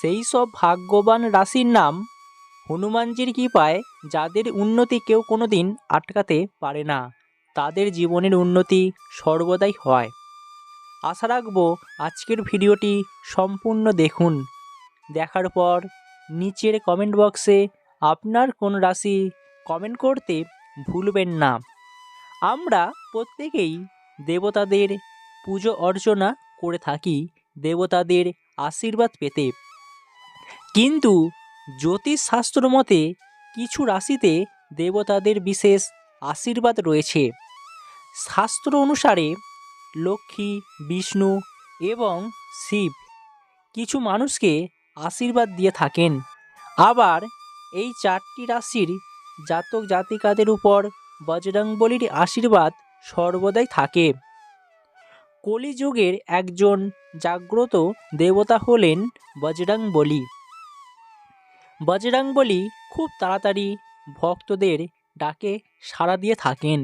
সেই সব ভাগ্যবান রাশির নাম হনুমানজির কৃপায় যাদের উন্নতি কেউ কোনো দিন আটকাতে পারে না। তাদের জীবনের উন্নতি সর্বদাই হয়। আশা রাখব আজকের ভিডিওটি সম্পূর্ণ দেখুন। দেখার পর নিচের কমেন্ট বক্সে আপনার কোন রাশি কমেন্ট করতে ভুলবেন না। আমরা প্রত্যেকেই দেবতাদের পুজো অর্চনা করে থাকি, দেবতাদের আশীর্বাদ পেতে। কিন্তু জ্যোতিষশাস্ত্র মতে কিছু রাশিতে দেবতাদের বিশেষ আশীর্বাদ রয়েছে। শাস্ত্র অনুসারে লক্ষ্মী, বিষ্ণু এবং শিব কিছু মানুষকে আশীর্বাদ দিয়ে থাকেন। আবার এই চারটি রাশির জাতক জাতিকাদের উপর বজরংবলির আশীর্বাদ সর্বদাই থাকে। কলিযুগের একজন জাগ্রত দেবতা হলেন বজরংবলী। বজরংবলী খুব তাড়াতাড়ি ভক্তদের ডাকে সাড়া দিয়ে থাকেন।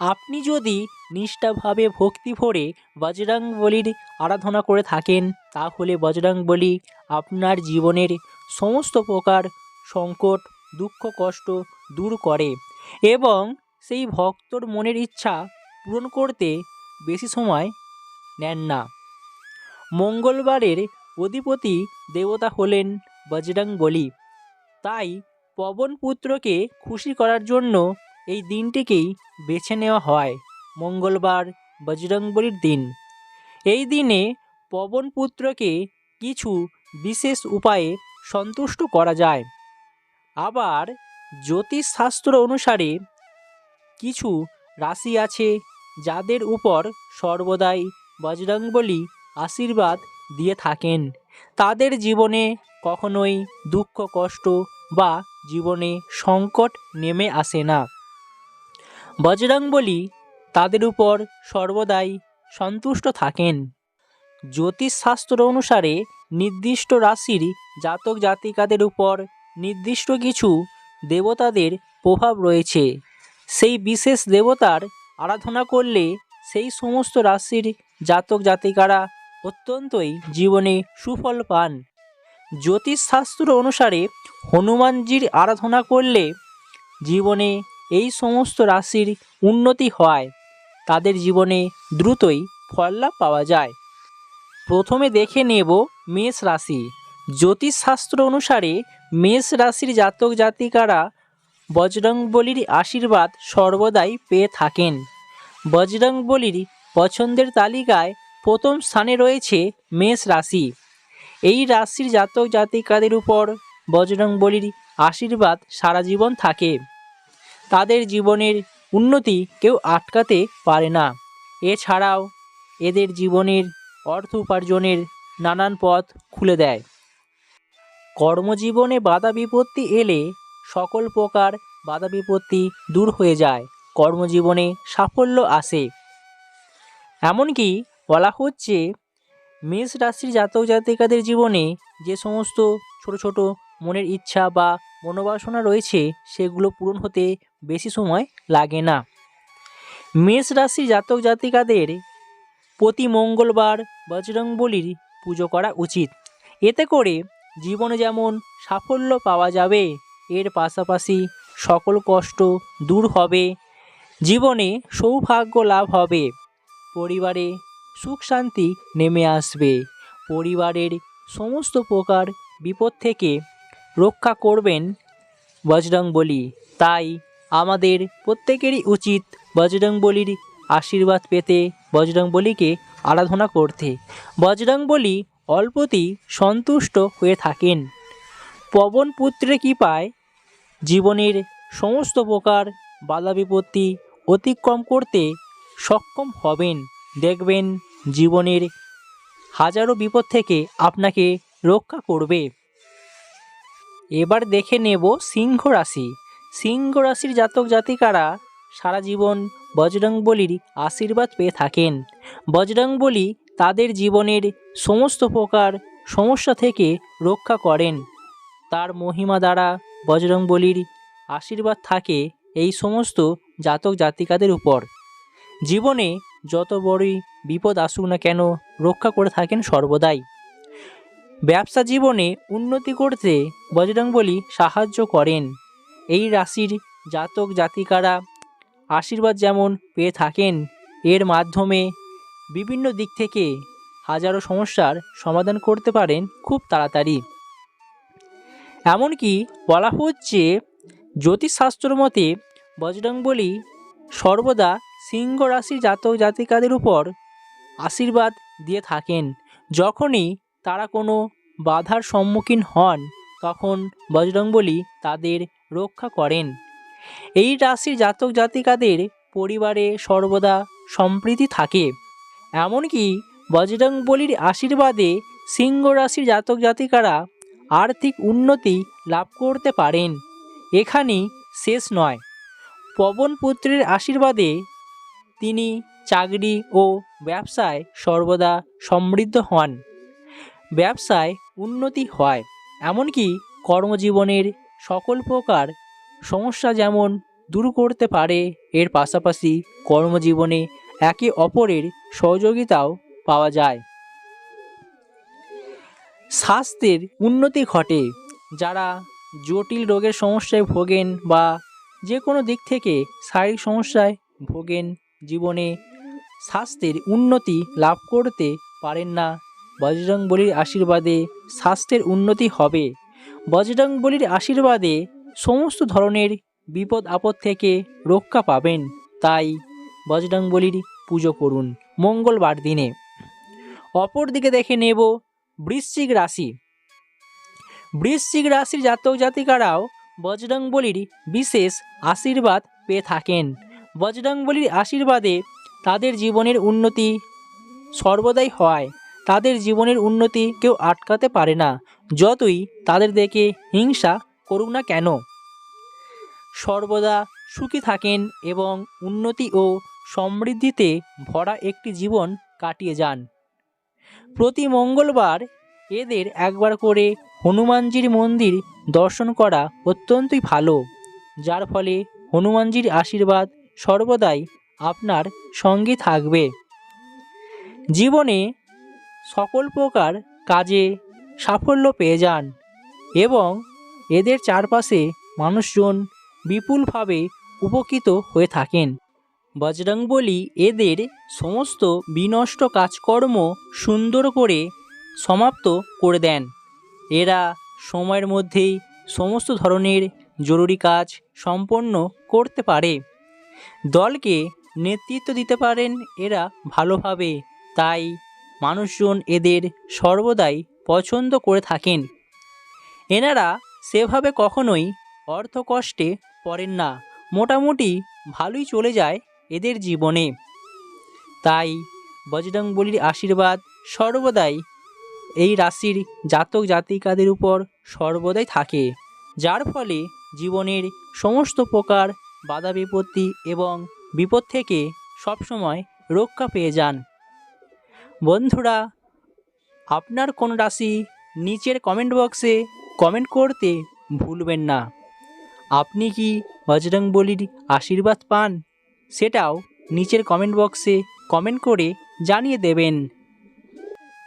আপনি যদি নিষ্ঠাভাবে ভক্তি ভরে বজরংবলীর আরাধনা করে থাকেন, তাহলে বজরংবলী আপনার জীবনের সমস্ত প্রকার সংকট, দুঃখ, কষ্ট দূর করে এবং সেই ভক্তর মনের ইচ্ছা পূরণ করতে বেশি সময় নেন না। মঙ্গলবারের অধিপতি দেবতা হলেন বজরংবলী তাই পবন পুত্রকে খুশি করার জন্য এই দিনটিকেই বেছে নেওয়া হয়, মঙ্গলবার বজরংবলীর দিন। এই দিনে পবন পুত্রকে কিছু বিশেষ উপায়ে সন্তুষ্ট করা যায়। আবার জ্যোতিষশাস্ত্র অনুসারে কিছু রাশি আছে যাদের উপর সর্বদাই বজরংবলী আশীর্বাদ দিয়ে থাকেন। তাদের জীবনে কখনোই দুঃখ, কষ্ট বা জীবনে সংকট নেমে আসে না। বজরংবলী তাদের উপর সর্বদাই সন্তুষ্ট থাকেন। জ্যোতিষশাস্ত্র অনুসারে নির্দিষ্ট রাশির জাতক জাতিকাদের উপর নির্দিষ্ট কিছু দেবতাদের প্রভাব রয়েছে। সেই বিশেষ দেবতার আরাধনা করলে সেই সমস্ত রাশির জাতক জাতিকারা অত্যন্তই জীবনে সুফল পান। জ্যোতিষশাস্ত্র অনুসারে হনুমানজির আরাধনা করলে জীবনে এই সমস্ত রাশির উন্নতি হয়। তাদের জীবনে দ্রুতই ফল লাভ পাওয়া যায়। প্রথমে দেখে নেব মেষ রাশি। জ্যোতিষশাস্ত্র অনুসারে মেষ রাশির জাতক জাতিকারা বজরংবলির আশীর্বাদ সর্বদাই পেয়ে থাকেন। বজরংবলির পছন্দের তালিকায় প্রথম স্থানে রয়েছে মেষ রাশি। এই রাশির জাতক জাতিকাদের উপর বজরংবলির আশীর্বাদ সারা জীবন থাকে। তাদের জীবনের উন্নতি কেউ আটকাতে পারে না। এছাড়াও এদের জীবনের অর্থ উপার্জনের নানান পথ খুলে দেয়। কর্মজীবনে বাধা বিপত্তি এলে সকল প্রকার বাধা বিপত্তি দূর হয়ে যায়। কর্মজীবনে সাফল্য আসে। এমনকি বলা হচ্ছে, মেষ রাশির জাতক জাতিকাদের জীবনে যে সমস্ত ছোট ছোট মনের ইচ্ছা বা মনোবাসনা রয়েছে, সেগুলো পূরণ হতে বেশি সময় লাগে না। মেষ রাশির জাতক জাতিকাদের প্রতি মঙ্গলবার বজরংবলির পুজো করা উচিত। এতে করে জীবনে যেমন সাফল্য পাওয়া যাবে, এর পাশাপাশি সকল কষ্ট দূর হবে, জীবনে সৌভাগ্য লাভ হবে। পরিবারে সুখ শান্তি নেমে আসবে। পরিবারের সমস্ত প্রকার বিপদ থেকে রক্ষা করবেন বজরংবলী। তাই আমাদের প্রত্যেকেরই উচিত বজরংবলীর আশীর্বাদ পেতে, বজরংবলীকে আরাধনা করতে। বজরংবলী অল্পতেই সন্তুষ্ট হয়ে থাকেন। পবন পুত্রের কৃপায় জীবনের সমস্ত প্রকার বাধা বিপত্তি অতিক্রম করতে সক্ষম হবেন। দেখবেন জীবনের হাজারো বিপদ থেকে আপনাকে রক্ষা করবে। এবার দেখে নেব সিংহ রাশি। সিংহ রাশির জাতক জাতিকারা সারা জীবন বজরংবলির আশীর্বাদ পেয়ে থাকেন। বজরংবলী তাদের জীবনের সমস্ত প্রকার সমস্যা থেকে রক্ষা করেন। তার মহিমা দ্বারা বজরংবলির আশীর্বাদ থাকে এই সমস্ত জাতক জাতিকাদের উপর। জীবনে যত বড়ই বিপদ আসুক না কেন, রক্ষা করে থাকেন সর্বদাই। ব্যবসা জীবনে উন্নতি করতে বজরংবলী সাহায্য করেন। এই রাশির জাতক জাতিকারা আশীর্বাদ যেমন পেয়ে থাকেন, এর মাধ্যমে বিভিন্ন দিক থেকে হাজারো সমস্যার সমাধান করতে পারেন খুব তাড়াতাড়ি। এমনকি বলা হচ্ছে জ্যোতিষশাস্ত্র মতে বজরংবলী সর্বদা সিংহ রাশির জাতক জাতিকাদের উপর আশীর্বাদ দিয়ে থাকেন। যখনই তারা কোনো বাধার সম্মুখীন হন, তখন বজরংবলী তাদের রক্ষা করেন। এই রাশির জাতক জাতিকাদের পরিবারে সর্বদা সম্প্রীতি থাকে। এমনকি বজরংবলীর আশীর্বাদে সিংহ রাশির জাতক জাতিকারা আর্থিক উন্নতি লাভ করতে পারেন। এখানেই শেষ নয়। পবন পুত্রের আশীর্বাদে তিনি চাকরি ও ব্যবসায় সর্বদা সমৃদ্ধ হন। ব্যবসায় উন্নতি হয়, এমনকি কর্মজীবনের সকল প্রকার সমস্যা যেমন দূর করতে পারে, এর পাশাপাশি কর্মজীবনে একে অপরের সহযোগিতাও পাওয়া যায়। স্বাস্থ্যের উন্নতি ঘটে, যারা জটিল রোগের সমস্যায় ভোগেন বা যে কোনো দিক থেকে শারীরিক সমস্যায় ভোগেন জীবনে স্বাস্থ্যের উন্নতি লাভ করতে পারেন না। বজরংবলীর আশীর্বাদে স্বাস্থ্যের উন্নতি হবে। বজরংবলীর আশীর্বাদে সমস্ত ধরনের বিপদ আপদ থেকে রক্ষা পাবেন। তাই বজরংবলীর পুজো করুন মঙ্গলবার দিনে। অপর দিকে দেখে নেব বৃশ্চিক রাশি। বৃশ্চিক রাশির জাতক জাতিকারাও বজরংবলীর বিশেষ আশীর্বাদ পেয়ে থাকেন। বজরংবলীর আশীর্বাদে তাদের জীবনের উন্নতি সর্বদাই হয়। তাদের জীবনের উন্নতি কেউ আটকাতে পারে না, যতই তাদের দেখে হিংসা করুক না কেন। সর্বদা সুখী থাকেন এবং উন্নতি ও সমৃদ্ধিতে ভরা একটি জীবন কাটিয়ে যান। প্রতি মঙ্গলবার এদের একবার করে হনুমানজির মন্দির দর্শন করা অত্যন্তই ভালো, যার ফলে হনুমানজির আশীর্বাদ সর্বদাই আপনার সঙ্গে থাকবে। জীবনে সকল প্রকার কাজে সাফল্য পেয়ে যান এবং এদের চারপাশে মানুষজন বিপুলভাবে উপকৃত হয়ে থাকেন। বজরংবলী এদের সমস্ত বিনষ্ট কাজকর্ম সুন্দর করে সমাপ্ত করে দেন। এরা সময়ের মধ্যেই সমস্ত ধরনের জরুরি কাজ সম্পন্ন করতে পারে। দলকে নেতৃত্ব দিতে পারেন এরা ভালোভাবে। তাই মানুষজন এদের সর্বদাই পছন্দ করে থাকেন। এনারা সেভাবে কখনোই অর্থকষ্টে পড়েন না। মোটামুটি ভালোই চলে যায় এদের জীবনে। তাই বজরংবলীর আশীর্বাদ সর্বদাই এই রাশির জাতক জাতিকাদের উপর সর্বদাই থাকে। যার ফলে জীবনের সমস্ত প্রকার বাধা বিপত্তি এবং বিপদ থেকে সবসময় রক্ষা পেয়ে যান। বন্ধুরা, আপনার কোন রাশি নিচের কমেন্ট বক্সে কমেন্ট করতে ভুলবেন না। আপনি কি বজরংবলীর আশীর্বাদ পান? সেটাও নিচের কমেন্ট বক্সে কমেন্ট করে জানিয়ে দেবেন।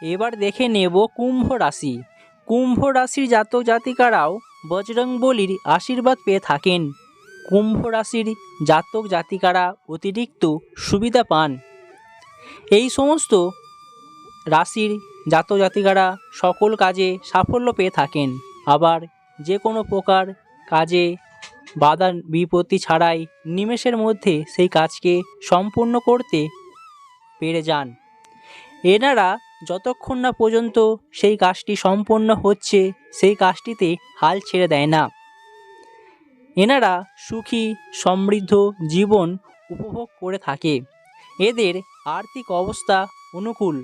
এবার দেখে নেব কুম্ভ রাশি। কুম্ভ রাশির জাতক জাতিকারাও বজরংবলীর আশীর্বাদ পেয়ে থাকেন। কুম্ভ রাশির জাতক জাতিকারা অতিরিক্ত সুবিধা পান। এই সমস্ত রাশির জাতক জাতিকারা সকল কাজে সাফল্য পেয়ে থাকেন। আবার যে কোনো প্রকার কাজে বাধা বিপত্তি ছাড়াই নিমেষের মধ্যে সেই কাজকে সম্পূর্ণ করতে পেরে যান। এনারা যতক্ষণ না পর্যন্ত সেই কাজটি সম্পন্ন হচ্ছে, সেই কাজটিতে হাল ছেড়ে দেয় না। এনারা সুখী, সমৃদ্ধ জীবন উপভোগ করে থাকে। এদের আর্থিক অবস্থা অনুকূল।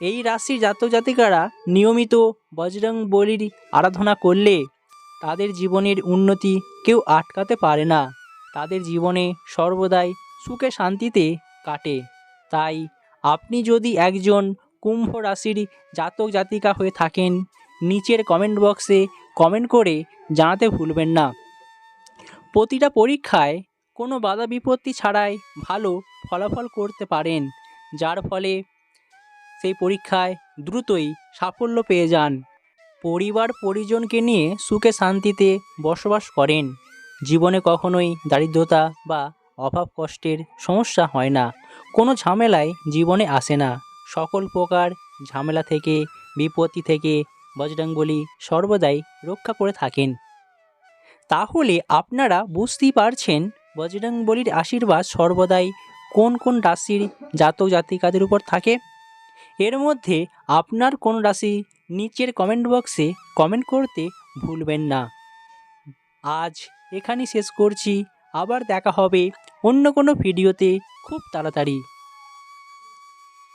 এই রাশির জাতক জাতিকারা নিয়মিত বজরং বলির আরাধনা করলে তাদের জীবনের উন্নতি কেউ আটকাতে পারে না। তাদের জীবনে সর্বদাই সুখে শান্তিতে কাটে। তাই আপনি যদি একজন কুম্ভ রাশির জাতক জাতিকা হয়ে থাকেন, নিচের কমেন্ট বক্সে কমেন্ট করে জানাতে ভুলবেন না। প্রতিটা পরীক্ষায় কোনো বাধা বিপত্তি ছাড়াই ভালো ফলাফল করতে পারেন, যার ফলে সেই পরীক্ষায় দ্রুতই সাফল্য পেয়ে যান। পরিবার পরিজনকে নিয়ে সুখে শান্তিতে বসবাস করেন। জীবনে কখনোই দারিদ্রতা বা অভাব কষ্টের সমস্যা হয় না। কোনো ঝামেলায় জীবনে আসে না। সকল প্রকার ঝামেলা থেকে, বিপত্তি থেকে বজরংবলী সর্বদাই রক্ষা করে থাকেন। তাহলে আপনারা বুঝতেই পারছেন বজরংবলীর আশীর্বাদ সর্বদাই কোন কোন রাশির জাতক জাতিকাদের উপর থাকে? এর মধ্যে আপনার কোন রাশি নিচের কমেন্ট বক্সে কমেন্ট করতে ভুলবেন না। আজ এখানেই শেষ করছি, আবার দেখা হবে অন্য কোনো ভিডিওতে খুব তাড়াতাড়ি।